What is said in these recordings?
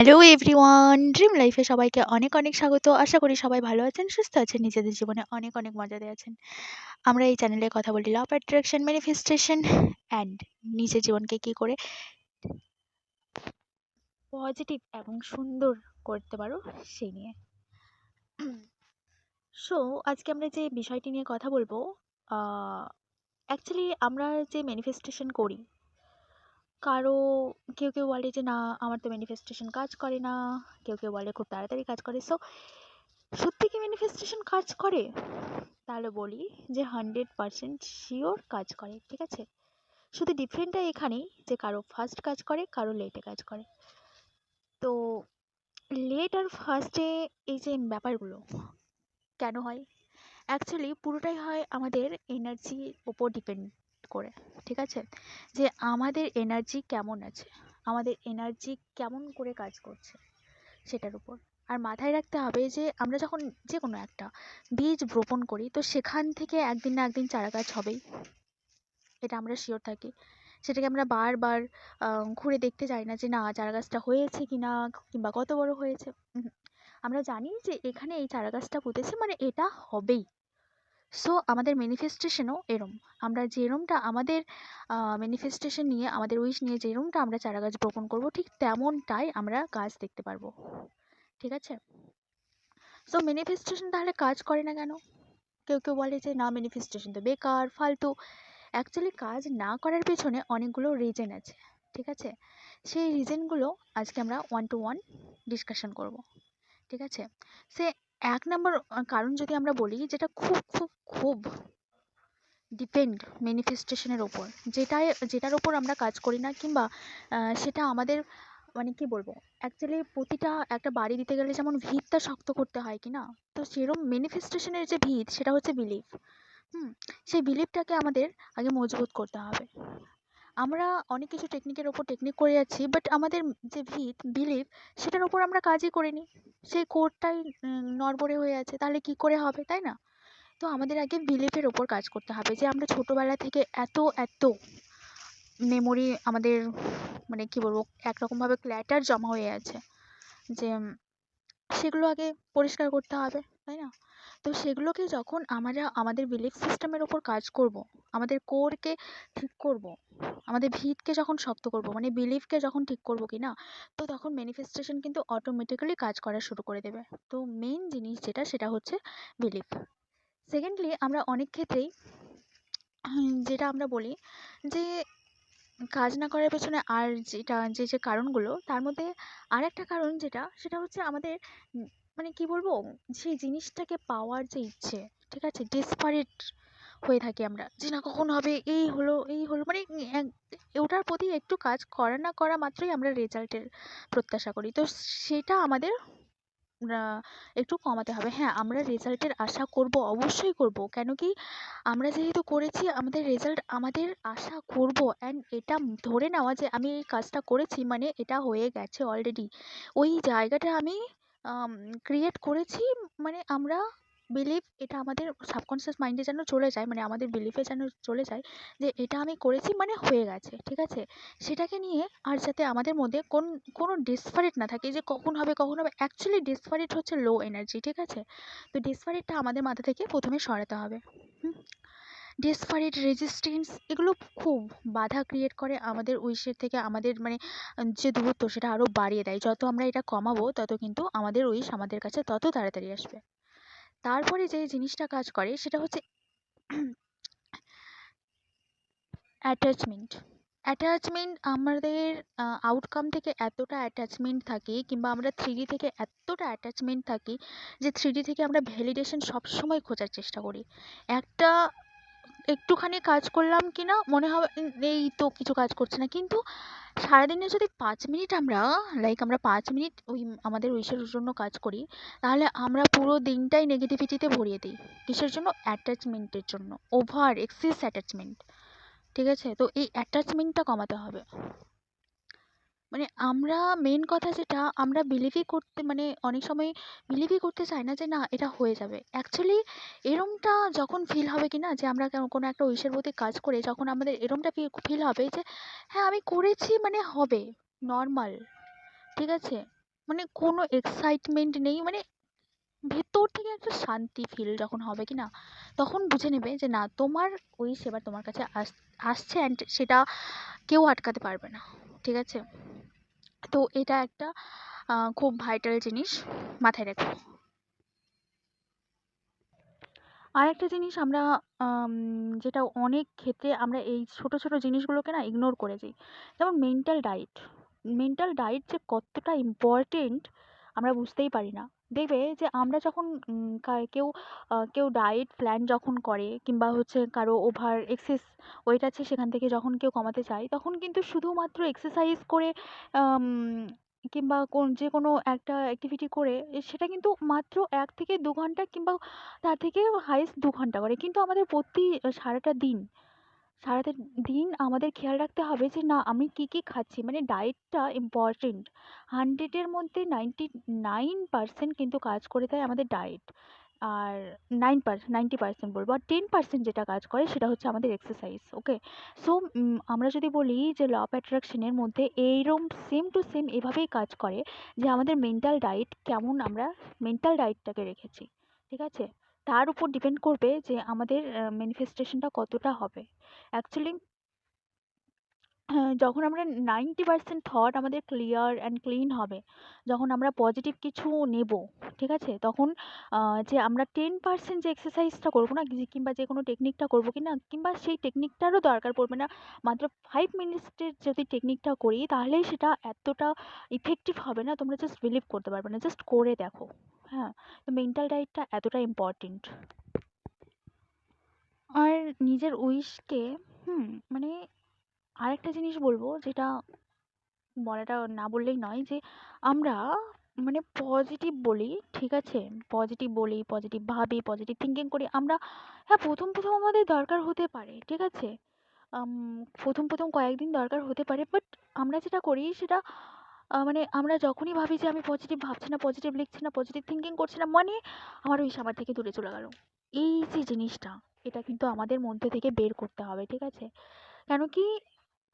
Hello everyone dream লাইফে সবাইকে অনেক অনেক স্বাগত। আশা করি সবাই ভালো আছেন, সুস্থ আছেন, নিজেদের জীবনে অনেক অনেক মজাতে আছেন। আমরা এই চ্যানেলে কথা বলি লাভ অ্যাট্রাকশন ম্যানিফেস্টেশন অ্যান্ড নিজের জীবনকে কি করে পজিটিভ এবং সুন্দর করতে পারো সেই নিয়ে। সো আজকে আমরা যে বিষয়টি নিয়ে কথা বলব অ্যাকচুয়ালি আমরা যে ম্যানিফেস্টেশন করি কারও কেউ কেউ বলে যে, না, আমার তো ম্যানিফেস্টেশন কাজ করে না। কেউ কেউ বলে, খুব তাড়াতাড়ি কাজ করে। সো সত্যি কি ম্যানিফেস্টেশন কাজ করে? তাহলে বলি যে হান্ড্রেড পারসেন্ট শিওর কাজ করে, ঠিক আছে? শুধু ডিফারেন্টটা এখানেই যে, কারও ফার্স্ট কাজ করে, কারও লেটে কাজ করে। তো লেট আর ফার্স্টে এই যে ব্যাপারগুলো, কেন হয়? অ্যাকচুয়ালি পুরোটাই হয় আমাদের এনার্জির ওপর ডিপেন্ড করে, ঠিক আছে? যে আমাদের এনার্জি কেমন আছে? আমাদের এনার্জি কেমন করে কাজ করছে সেটার উপর। আর মাথায় রাখতে হবে যে আমরা যখন যে কোনো একটা বীজ বপন করি, তো সেখান থেকে একদিন না একদিন চারা গাছ হবেই। এটা আমরা শিওর থাকি। সেটাকে আমরা বারবার ঘুরে দেখতে যাই না যে না, চারা গাছটা হয়েছে কি না কিংবা কত বড় হয়েছে। আমরা জানি যে এখানে এই চারা গাছটা পুঁতেছে মানে এটা হবেই। সো আমাদের ম্যানিফেস্টেশনও এরম। আমরা যেরমটা আমাদের ম্যানিফেস্টেশন নিয়ে, আমাদের উইশ নিয়ে যেরমটা আমরা চারা গাছ বপন করব, ঠিক তেমনটাই আমরা গাছ দেখতে পারব। ঠিক আছে? সো ম্যানিফেস্টেশন তাহলে কাজ করে না কেন? কেউ কেউ বলে যে, না ম্যানিফেস্টেশন তো বেকার, ফালতু। অ্যাকচুয়ালি কাজ না করার পেছনে অনেকগুলো রিজন আছে। ঠিক আছে? সেই রিজনগুলো আজকে আমরা ওয়ান টু ওয়ান ডিসকাশন করব। ঠিক আছে? সে এক নম্বর কারণ যদি আমরা বলি যেটা খুব খুব খুব ডিপেন্ড ম্যানিফেস্টেশনের ওপর যেটায় যেটার ওপর আমরা কাজ করি না কিংবা সেটা আমাদের মানে কী বলব অ্যাকচুয়ালি প্রতিটা একটা বাড়ি দিতে গেলে যেমন ভিতটা শক্ত করতে হয় কি না, তো সেরম ম্যানিফেস্টেশনের যে ভিত সেটা হচ্ছে বিলিভ হুম, সেই বিলিভটাকে আমাদের আগে মজবুত করতে হবে। আমরা অনেক কিছু টেকনিকের ওপর টেকনিক করে যাচ্ছি বাট আমাদের যে ভিত বিলিভ সেটার ওপর আমরা কাজই করিনি। সেই কোরটাই নড়বড়ে হয়ে আছে, তাহলে কী করে হবে, তাই না? তো আমাদের আগে বিলিভের ওপর কাজ করতে হবে, যে আমরা ছোটোবেলা থেকে এত এত মেমোরি আমাদের মানে কী বলব, একরকমভাবে ক্ল্যাটার জমা হয়ে আছে, যে সেগুলো আগে পরিষ্কার করতে হবে, তাই না? তো সেগুলোকে যখন আমরা আমাদের বিলিভ সিস্টেমের ওপর কাজ করব, আমাদের কোরকে ঠিক করব, আমাদের ভিতকে যখন শক্ত করব মানে বিলিভকে যখন ঠিক করব কি না তো তখন ম্যানিফেস্টেশন কিন্তু অটোমেটিক্যালি কাজ করা শুরু করে দেবে। তো মেইন জিনিস যেটা, সেটা হচ্ছে বিলিভ সেকেন্ডলি আমরা অনেক ক্ষেত্রেই যেটা আমরা বলি যে কাজ না করার পেছনে আর যেটা, যে যে কারণগুলো, তার মধ্যে আর একটা কারণ যেটা, সেটা হচ্ছে আমাদের মানে কি বলব? সেই জিনিসটাকে পাওয়ার যে ইচ্ছে, ঠিক আছে? ডেসপারেট হয়ে থাকি আমরা। যে না, কখন হবে, এই হলো এই হলো মানে ওটার প্রতি একটু কাজ করা, না করা মাত্রই আমরা রেজাল্টের প্রত্যাশা করি। তো সেটা আমাদের একটু কমাতে হবে। হ্যাঁ আমরা রেজাল্টের আশা করব, অবশ্যই করব। কেন কি? আমরা যেহেতু করেছি, আমাদের রেজাল্ট আমাদের আশা করব। অ্যান্ড এটা ধরে নেওয়া যে আমি এই কাজটা করেছি মানে এটা হয়ে গেছে অলরেডি ওই জায়গাটা আমি ক্রিয়েট করেছি। মানে আমরা বিলিভ এটা আমাদের সাবকনসিয়াস মাইন্ডে যেন চলে যায় মানে আমাদের বিলিফে যেন চলে যায় যে এটা আমি করেছি মানে হয়ে গেছে, ঠিক আছে? সেটাকে নিয়ে আর যাতে আমাদের মধ্যে কোন, কোনো ডিসপারেট না থাকে যে কখন হবে কখন হবে অ্যাকচুয়ালি ডিসপারেট হচ্ছে লো এনার্জি ঠিক আছে? তো ডিসপারেটটা আমাদের মাথা থেকে প্রথমে সরাতে হবে। হুম? ডেসপারেট রেজিস্ট্যান্স এগুলো খুব বাধা ক্রিয়েট করে আমাদের উইশের থেকে আমাদের মানে যে দূরত্ব সেটা আরও বাড়িয়ে দেয়। যত আমরা এটা কমাবো তত কিন্তু আমাদের উইশ আমাদের কাছে তত তাড়াতাড়ি আসবে। তারপরে যে জিনিসটা কাজ করে সেটা হচ্ছে অ্যাটাচমেন্ট অ্যাটাচমেন্ট আমাদের আউটকাম থেকে এতটা অ্যাটাচমেন্ট থাকে কিংবা আমরা থ্রি ডি থেকে এতটা অ্যাটাচমেন্ট থাকি যে থ্রি ডি থেকে আমরা ভ্যালিডেশন সবসময় খোঁজার চেষ্টা করি। একটা একটুখানি কাজ করলাম কি না মনে হবে এই তো কিছু কাজ করছে না। কিন্তু সারাদিনে যদি পাঁচ মিনিট আমরা লাইক আমরা পাঁচ মিনিট ওই আমাদের উইশের জন্য কাজ করি, তাহলে আমরা পুরো দিনটাই নেগেটিভিটিতে ভরিয়ে দিই, কিসের জন্য? অ্যাটাচমেন্টের জন্য ওভার এক্সেস অ্যাটাচমেন্ট ঠিক আছে? তো এই অ্যাটাচমেন্টটা কমাতে হবে। মানে আমরা মেন কথা যেটা, আমরা বিলিভই করতে মানে অনেক সময় বিলিভই করতে চাই না যে না, এটা হয়ে যাবে। অ্যাকচুয়ালি এরমটা যখন ফিল হবে কি না যে আমরা কোনো একটা উইশের প্রতি কাজ করে যখন আমাদের এরমটা ফিল হবে যে হ্যাঁ আমি করেছি মানে হবে নর্মাল ঠিক আছে? মানে কোনো এক্সাইটমেন্ট নেই মানে ভেতর থেকে একটা শান্তি ফিল যখন হবে কি না তখন বুঝে নেবে যে না, তোমার উইশ এবার তোমার কাছে আস, আসছে অ্যান্ড সেটা কেউ আটকাতে পারবে না, ঠিক আছে? তো এটা একটা খুব ভাইটাল জিনিস মাথায় রেখো। আরেকটা জিনিস আমরা আম, যেটা অনেক ক্ষেত্রে আমরা এই ছোট ছোট জিনিসগুলোকে না ইগনোর করে যাই। যেমন মেন্টাল ডায়েট মেন্টাল ডায়েট যে কতটা ইম্পর্টেন্ট আমরা বুঝতেই পারি না। দেখবে যে আমরা যখন কেউ কেউ ডায়েট প্ল্যান যখন করে কিংবা হচ্ছে কারও ওভার এক্সেস ওয়েট আছে সেখান থেকে যখন কেউ কমাতে চায়, তখন কিন্তু শুধুমাত্র এক্সারসাইজ করে কিংবা কোন যে কোনো একটা অ্যাক্টিভিটি করে, সেটা কিন্তু মাত্র এক থেকে দু ঘণ্টা কিংবা তার থেকে হাইয়েস্ট দু ঘণ্টা করে। কিন্তু আমাদের প্রতি সারাটা দিন সারাটা দিন আমাদের খেয়াল রাখতে হবে যে, না, আমি কী কী খাচ্ছি। মানে ডায়েটটা ইম্পর্টেন্ট হান্ড্রেডের মধ্যে নাইনটি নাইন পার্সেন্ট কিন্তু কাজ করে দেয় আমাদের ডায়েট আর নাইন পার্সেন্ট নাইনটি পার্সেন্ট বলব। আর টেন পার্সেন্ট যেটা কাজ করে সেটা হচ্ছে আমাদের এক্সারসাইজ ওকে সো আমরা যদি বলি যে ল অফ অ্যাট্রাকশনের মধ্যে এইরকম সেম টু সেম এভাবেই কাজ করে যে, আমাদের মেন্টাল ডায়েট কেমন আমরা মেন্টাল ডায়েটটাকে রেখেছি, ঠিক আছে? তার উপর ডিপেন্ড করবে যে আমাদের ম্যানিফেস্টেশনটা কতটা হবে। অ্যাকচুয়ালি যখন আমরা নাইনটি পার্সেন্ট থট আমাদের ক্লিয়ার অ্যান্ড ক্লিন হবে, যখন আমরা পজিটিভ কিছু নেব, ঠিক আছে? তখন যে আমরা টেন পার্সেন্ট যে এক্সারসাইজটা করব না কিংবা যে কোনো টেকনিকটা করব কি না কিংবা সেই টেকনিকটারও দরকার পড়বে না, মাত্র ফাইভ মিনিটসের যদি টেকনিকটা করি, তাহলেই সেটা এতটা ইফেক্টিভ হবে না, তোমরা জাস্ট বিলিভ করতে পারবে না। জাস্ট করে দেখো। হ্যাঁ তো মেন্টাল ডায়েটটা এতটা ইম্পর্টেন্ট আর নিজের উইশকে হুম মানে আরেকটা জিনিস বলব যেটা বলাটা না বললেই নয় যে আমরা মানে পজিটিভ বলি, ঠিক আছে? পজিটিভ বলি পজিটিভ ভাবি পজিটিভ থিঙ্কিং করি, আমরা হ্যাঁ প্রথম প্রথম আমাদের দরকার হতে পারে, ঠিক আছে? প্রথম প্রথম কয়েকদিন দরকার হতে পারে বাট আমরা যেটা করি সেটা মানে আমরা যখনই ভাবি যে আমি পজিটিভ ভাবছি না পজিটিভ লিখছি না পজিটিভ থিঙ্কিং করছি না মানে আমার ওই আমার থেকে দূরে চলে গেল। এই যে জিনিসটা, এটা কিন্তু আমাদের মধ্যে থেকে বের করতে হবে, ঠিক আছে? কেন কি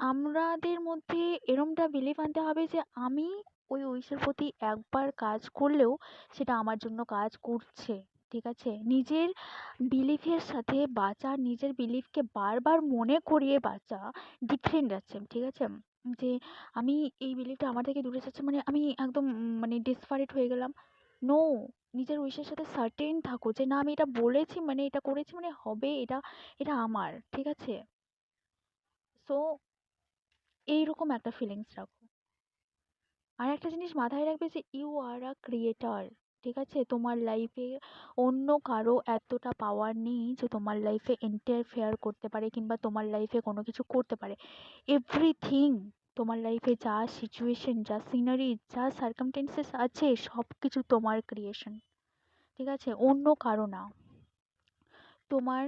আমাদের মধ্যে এরমটা বিলিভ আনতে হবে যে আমি ওই উইশের প্রতি একবার কাজ করলেও সেটা আমার জন্য কাজ করছে, ঠিক আছে? নিজের বিলিফের সাথে বাঁচা, নিজের বিলিফকে বারবার মনে করিয়ে বাঁচা ডিফারেন্ট আছে, ঠিক আছে? যে আমি এই বিলিফটা আমার থেকে দূরে যাচ্ছে মানে আমি একদম মানে ডেসপারেট হয়ে গেলাম। নো নিজের উইশের সাথে সার্টেন থাকো যে না, আমি এটা বলেছি মানে এটা করেছি মানে হবে, এটা এটা আমার, ঠিক আছে? সো এইরকম একটা ফিলিংস রাখো। আর একটা জিনিস মাথায় রাখবে যে ইউ আর আ ক্রিয়েটর ঠিক আছে? তোমার লাইফে অন্য কারও এতটা পাওয়ার নেই যে তোমার লাইফে ইন্টারফেয়ার করতে পারে কিংবা তোমার লাইফে কোনো কিছু করতে পারে। এভরিথিং তোমার লাইফে যা সিচুয়েশন যা সিনারি যা সার্কামটেন্সেস আছে সব কিছু তোমার ক্রিয়েশন ঠিক আছে? অন্য কারও না। তোমার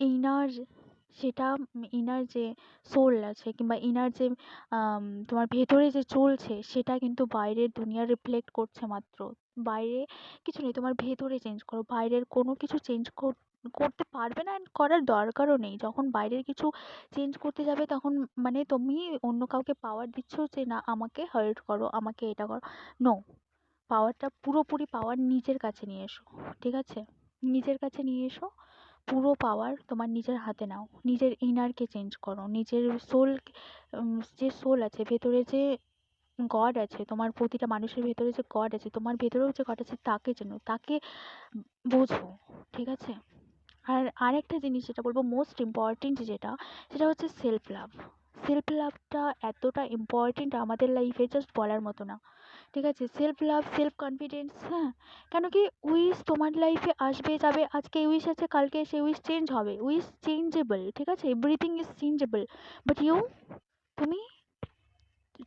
ইনার সেটা ইনার যে সোল আছে কিংবা ইনার যে তোমার ভেতরে যে চলছে সেটা কিন্তু বাইরের দুনিয়া রিফ্লেক্ট করছে মাত্র। বাইরে কিছু নেই, তোমার ভেতরে চেঞ্জ করো। বাইরের কোনো কিছু চেঞ্জ করতে পারবে না অ্যান্ড করার দরকারও নেই। যখন বাইরের কিছু চেঞ্জ করতে যাবে তখন মানে তুমি অন্য কাউকে পাওয়ার দিচ্ছ যে, না, আমাকে হার্ট করো, আমাকে এটা করো। নো পাওয়ারটা পুরোপুরি পাওয়ার নিজের কাছে নিয়ে এসো, ঠিক আছে? নিজের কাছে নিয়ে এসো। পুরো পাওয়ার তোমার নিজের হাতে নাও। নিজের ইনারকে চেঞ্জ করো। নিজের সোল যে সোল আছে, ভেতরে যে গড আছে, তোমার প্রতিটা মানুষের ভেতরে যে গড আছে, তোমার ভেতরেও যে গড আছে, তাকে চেনো, তাকে বোঝো, ঠিক আছে? আর আরেকটা জিনিস যেটা বলব মোস্ট ইম্পর্টেন্ট যেটা, সেটা হচ্ছে সেলফ লাভ সেলফ লাভটা এতটা ইম্পর্টেন্ট আমাদের লাইফে জাস্ট বলার মতো না। ঠিক আছে? সেলফ লাভ সেলফ কনফিডেন্স হ্যাঁ? কেন কি উইশ তোমার লাইফে আসবে, যাবে, আজকে উইশ আছে, কালকে সেই উইশ চেঞ্জ হবে। উইশ চেঞ্জেবল ঠিক আছে? Everything is changeable but you তুমি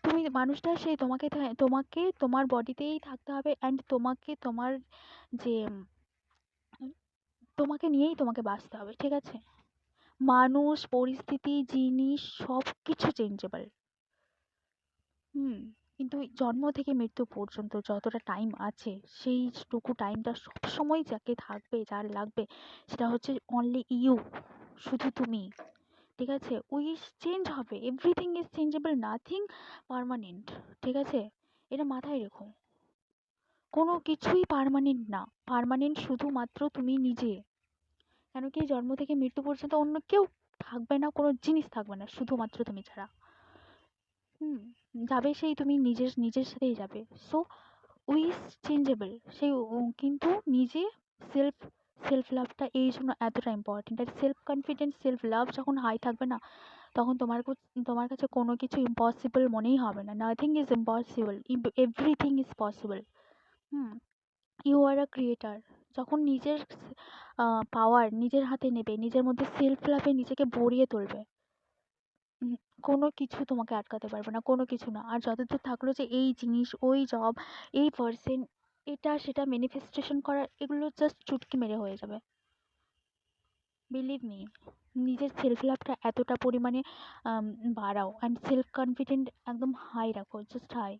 তুমি মানুষটা সেই তোমাকে তোমাকে তোমার বডিতেই থাকতে হবে অ্যান্ড তোমাকে তোমার যে, তোমাকে নিয়েই তোমাকে বাঁচতে হবে, ঠিক আছে? মানুষ, পরিস্থিতি, জিনিস সব কিছু চেঞ্জেবল হুম। কিন্তু জন্ম থেকে মৃত্যু পর্যন্ত যতটা টাইম আছে সেইটুকু টাইমটা সবসময় যাকে থাকবে, যার লাগবে, সেটা হচ্ছে অনলি ইউ শুধু তুমি। ঠিক আছে? উইশ চেঞ্জ হবে। Everything is changeable nothing permanent ঠিক আছে? এটা মাথায় রেখো। কোনো কিছুই পার্মানেন্ট না। পার্মানেন্ট শুধুমাত্র তুমি নিজে। কেন কি জন্ম থেকে মৃত্যু পর্যন্ত অন্য কেউ থাকবে না, কোনো জিনিস থাকবে না, শুধুমাত্র তুমি ছাড়া। হুম। যাবে সেই তুমি নিজের নিজের সাথেই যাবে। সো উইজ চেঞ্জেবল সেই কিন্তু নিজে সেলফ সেলফ লাভটা এই জন্য এতটা ইম্পর্টেন্ট আর সেলফ কনফিডেন্স সেলফ লাভ যখন হাই থাকবে না, তখন তোমার তোমার কাছে কোনো কিছু ইম্পসিবল মনেই হবে না। Nothing is impossible everything is possible hmm? You are a creator যখন নিজের পাওয়ার নিজের হাতে নেবে, নিজের মধ্যে সেলফ লাভে নিজেকে ভরিয়ে তুলবে কোনো কিছু তোমাকে আটকাতে পারবে না, কোনো কিছু না। আর যতদূর থাকল যে এই জিনিস, ওই জব এই পার্সেন এটা, সেটা ম্যানিফেস্টেশন করার, এগুলো জাস্ট চুটকি মেরে হয়ে যাবে। বিলিভ মি নিজের সেলফ লাভটা এতটা পরিমাণে বাড়াও। অ্যান্ড সেলফ কনফিডেন্ট একদম হাই রাখো জাস্ট হাই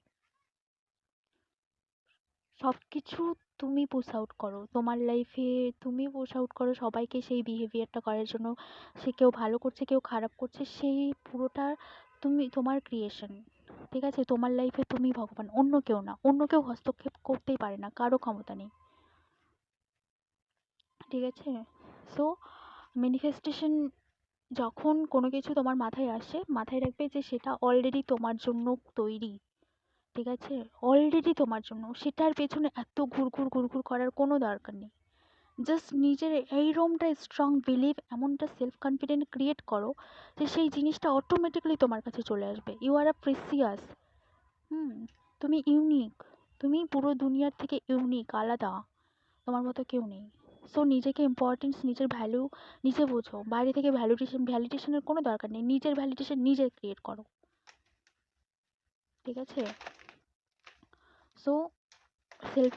সব কিছু তুমি পুশ আউট করো। তোমার লাইফে তুমি পুশ আউট করো, সবাইকে সেই বিহেভিয়ারটা করার জন্য। সে কেউ ভালো করছে, কেউ খারাপ করছে, সেই পুরোটা তুমি, তোমার ক্রিয়েশন ঠিক আছে? তোমার লাইফে তুমি ভগবান, অন্য কেউ না। অন্য কেউ হস্তক্ষেপ করতেই পারে না, কারও ক্ষমতা নেই। ঠিক আছে? সো ম্যানিফেস্টেশন যখন কোনো কিছু তোমার মাথায় আসে, মাথায় রাখবে যে সেটা অলরেডি তোমার জন্য তৈরি। ঠিক আছে? অলরেডি তোমার জন্য। সেটার পেছনে এত ঘুরঘুর ঘুরঘুর করার কোনো দরকার নেই। জাস্ট নিজের এই এইরকমটা স্ট্রং বিলিভ এমনটা সেলফ কনফিডেন্ট ক্রিয়েট করো যে সেই জিনিসটা অটোমেটিক্যালি তোমার কাছে চলে আসবে। ইউ আর আ প্রেসিয়াস হুম, তুমি ইউনিক তুমি পুরো দুনিয়ার থেকে ইউনিক আলাদা। তোমার মতো কেউ নেই। সো নিজেকে ইম্পর্টেন্স নিজের ভ্যালু নিজে বোঝো। বাইরে থেকে ভ্যালিডেশন ভ্যালিডেশনের কোনো দরকার নেই। নিজের ভ্যালিডেশন নিজে ক্রিয়েট করো। ঠিক আছে? So self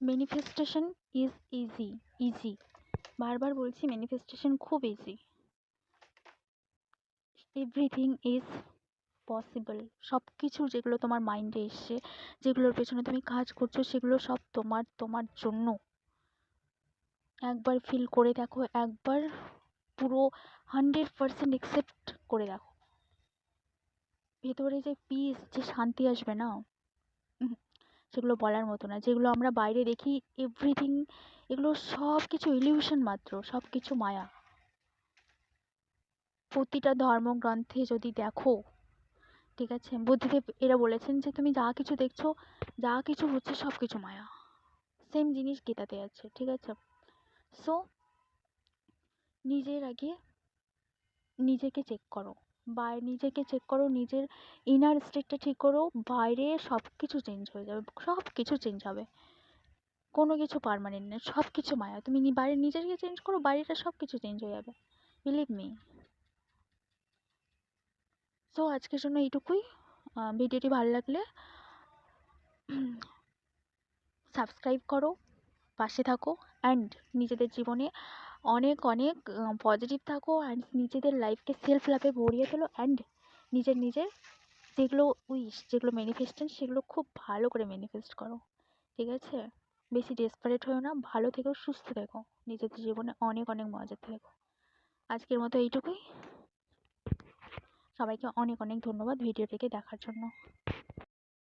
manifestation is easy easy বারবার বলছি ম্যানিফেস্টেশন খুব ইজি এভরিথিং ইজ পসিবল সব কিছু যেগুলো তোমার মাইন্ডে এসছে, যেগুলোর পেছনে তুমি কাজ করছ, সেগুলো সব তোমার তোমার জন্য। একবার ফিল করে দেখো, একবার পুরো হান্ড্রেড পার্সেন্ট একসেপ্ট করে দেখো। ভেতরে যে পিস যে শান্তি আসবে না? সেগুলো বলার মতো না। যেগুলো আমরা বাইরে দেখি এভরিথিং এগুলো সব কিছু ইলিউশন মাত্র সব কিছু মায়া। প্রতিটা ধর্মগ্রন্থে যদি দেখো, ঠিক আছে? বুদ্ধিদেব এরা বলেছেন যে, তুমি যা কিছু দেখছ, যা কিছু হচ্ছে সব কিছু মায়া। সেম জিনিস গীতাতে আছে, ঠিক আছে? সো নিজের আগে নিজেকে চেক করো। বাইরে নিজেকে চেক করো, নিজের ইনার স্টেটটা ঠিক করো, বাইরে সব কিছু চেঞ্জ হয়ে যাবে সব কিছু চেঞ্জ হবে। কোনো কিছু পার্মানেন্ট নেই সব কিছু মায়া। তুমি বাইরে নিজেকে চেঞ্জ করো বাইরেটা সব কিছু চেঞ্জ হয়ে যাবে। বিলিভ মি সো আজকের জন্য এইটুকুই। ভিডিওটি ভালো লাগলে সাবস্ক্রাইব করো, পাশে থাকো অ্যান্ড নিজেদের জীবনে অনেক অনেক পজিটিভ থাকো অ্যান্ড নিজেদের লাইফকে সেলফ লাভে ভরিয়ে তোলো অ্যান্ড নিজের নিজের যেগুলো উইশ যেগুলো ম্যানিফেস্টেশন সেগুলো খুব ভালো করে ম্যানিফেস্ট করো, ঠিক আছে? বেশি ডেসপারেট হয়েও না, ভালো থেকো, সুস্থ থেকো, নিজেদের জীবনে অনেক অনেক মজা থেকো। আজকের মতো এইটুকুই। সবাইকে অনেক অনেক ধন্যবাদ ভিডিওটিকে দেখার জন্য।